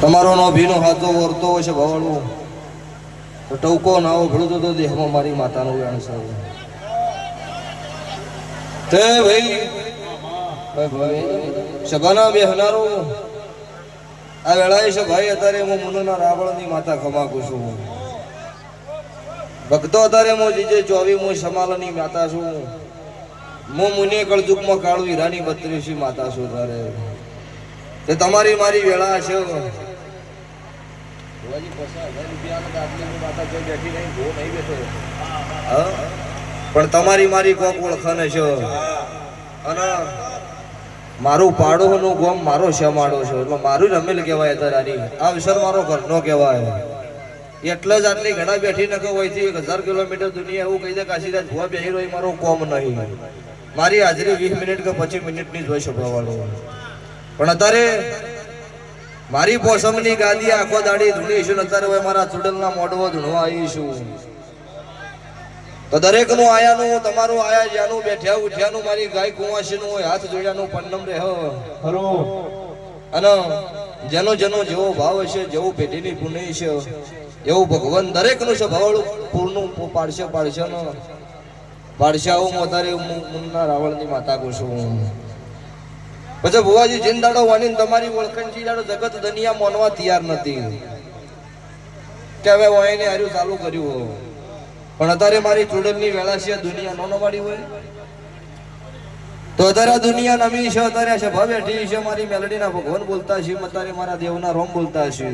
તમારો નો ભીનો હાથો વરતો હોય છે ભવાડું તો ટવકો નાવો, ભળતો તો દેહમાં મારી માતાનો વેણ છે તે ભાઈ સભાના બેહનારો, આ વેળાએ છે ભાઈ, અત્યારે હું મુનોના રાવણની માતા ખમાકું છું. ભક્તો અત્યારે હું જીજે ચોવી હું સમાલની માતા છું. હું મુનિ કળજુકમાં કાળુ હીરાની બત્રીસી માતા છું તારે તે તમારી મારી વેળા છે હા? પણ તમારી મારી કોક ઓળખાને છે અને મારું પાડોનું ગોમ મારો શમાડો છે એટલે મારું રમેલ કહેવાય તારી આ વિસર મારો ઘરનો કહેવાય. એટલે જ આટલી ઘણા બેઠી નકો હોય છે એક હજાર કિલોમીટર દુનિયા એવું કહી દે કાશીરાજ ભુવા બેહી રહ્યો એ મારો કોમ નહીં. મારી હાજરી વીસ મિનિટ કે પચીસ મિનિટની જ હોય સભાવાળો. પણ અત્યારે મારી પોસમની ગાદી આખો દાડી ધૂણી છું ને અત્યારે હવે મારા ચૂડલના મોઢવો ધૂણવા આવીશું તો દરેકનું આયાનું તમારું આયા જ્યાંનું બેઠ્યા ઉઠ્યાનું મારી ગાય કુંવાસીનું હોય હાથ જોડ્યાનું પન્નમ રહે ખરું અને જેનો જેનો જેવો ભાવ હશે જેવું પેઢીની પુણ્ય છે એવું ભગવાન દરેકનું છે ભાવળું પૂરનું પાડશે પાડશે ને. પાડશે આવું હું મુન્ના રાવણની માતા કહું છું. પછી ભુવાજી જીંદાડો વાની ને તમારી ઓળખાણ જીદાડો જગત દુનિયા માનવા તૈયાર નથી. કે હવે વાયને હાર્યું ચાલુ કર્યું પણ અત્યારે મારી ચૂડલની વેળા છે, દુનિયા નો નવાડી હોય. તો અત્યારે દુનિયા નમી છે, અત્યારે છે ભવે ઠી છે, મારી મેલડીના ભગવાન બોલતા છે, અત્યારે મારા દેવના રોમ બોલતા છે.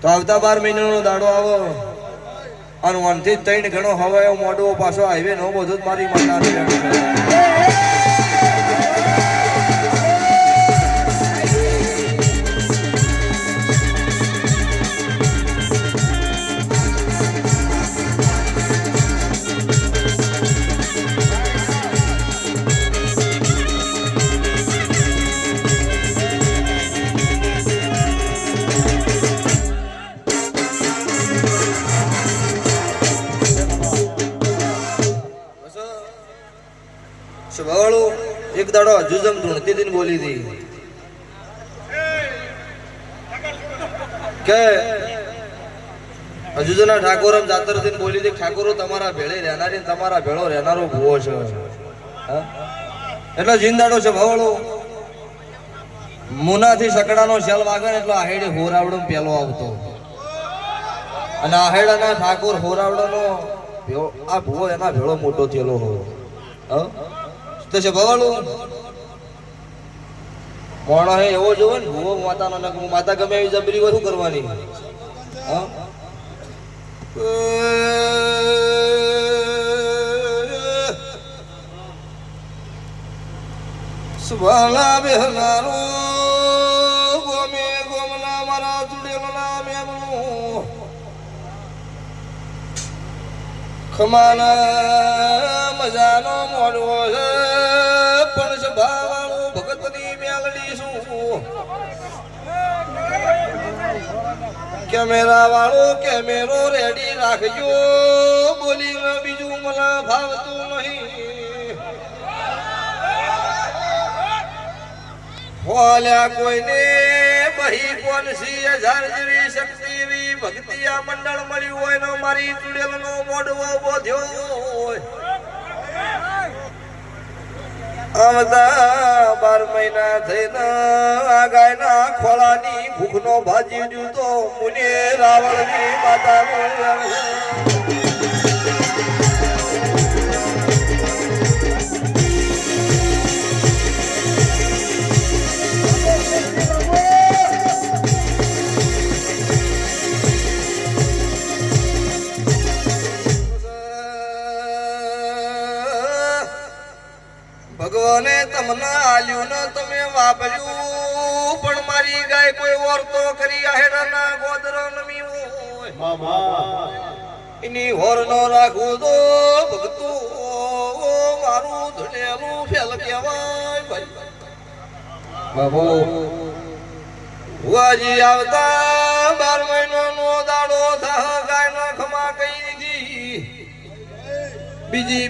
તો આવતા બાર મહિનાનો દાડો આવો. અને વનથી ત્રણ ઘણો હવાયો મોડવો પાછો હાઈવે નો બધું મારી માતાનું દાડો હજુજમ ધૂણતી હતી બોલી હતી કે હજુજના ઠાકોરમ જાતરથી બોલી હતી ઠાકોરો તમારા ભેળે રહેનારી તમારા ભેળો રહેનારો ભૂવો છે. એટલો જિંદાડો છે ભવાળો. મુનાથી સકડાનો શેલ વાગે એટલો આહેડે હોરાવડો પેલો આવતો. અને આહેડાના ઠાકોર હોરાવડાનો આ ભૂવો એના ભેળો મોટો થયેલો હોય. હા? છે ભવાળું. મોણો હે એવો જોવો ને? ભૂવો માતાનો ને હું માતા ગમે એવી જબરી હોય કરવાની. હા? બેહનારો, ગોમે ગોમના મારા ચુડેલના મેમનું ખમાના મજાનો મોડવો છે. કેમેરા વાળો કેમેરો રેડી રાખજો. બોલી બીજું મને ભાવતું નહીં. હોલ્યા કોઈને બહી કોણ સી હજાર ભક્તિ આ મંડળ મળ્યું હોય ને મારી ચુડેલ નો બોધ્યો હોય. આવતા બાર મહિના થઈને આ ગાયના ખોળાની ભૂખનો ભાજી દ્યું તો મુને રાવણની માતાનું ભગવાને તમને આલ્યું ને તમે વાપર્યું. પણ મારી ગાય કોઈ ઓરતો કરી આહેડાના ગોદર નમી હોય એની હોર નો રાખું તો ભગતું. મારું ધણેલું ફેલ કહેવાય ભાઈ. બાબુ વાજી આવતા બાર મહિનો નો દાડો થા ગાય ના ખમા કઈ દીધી બીજી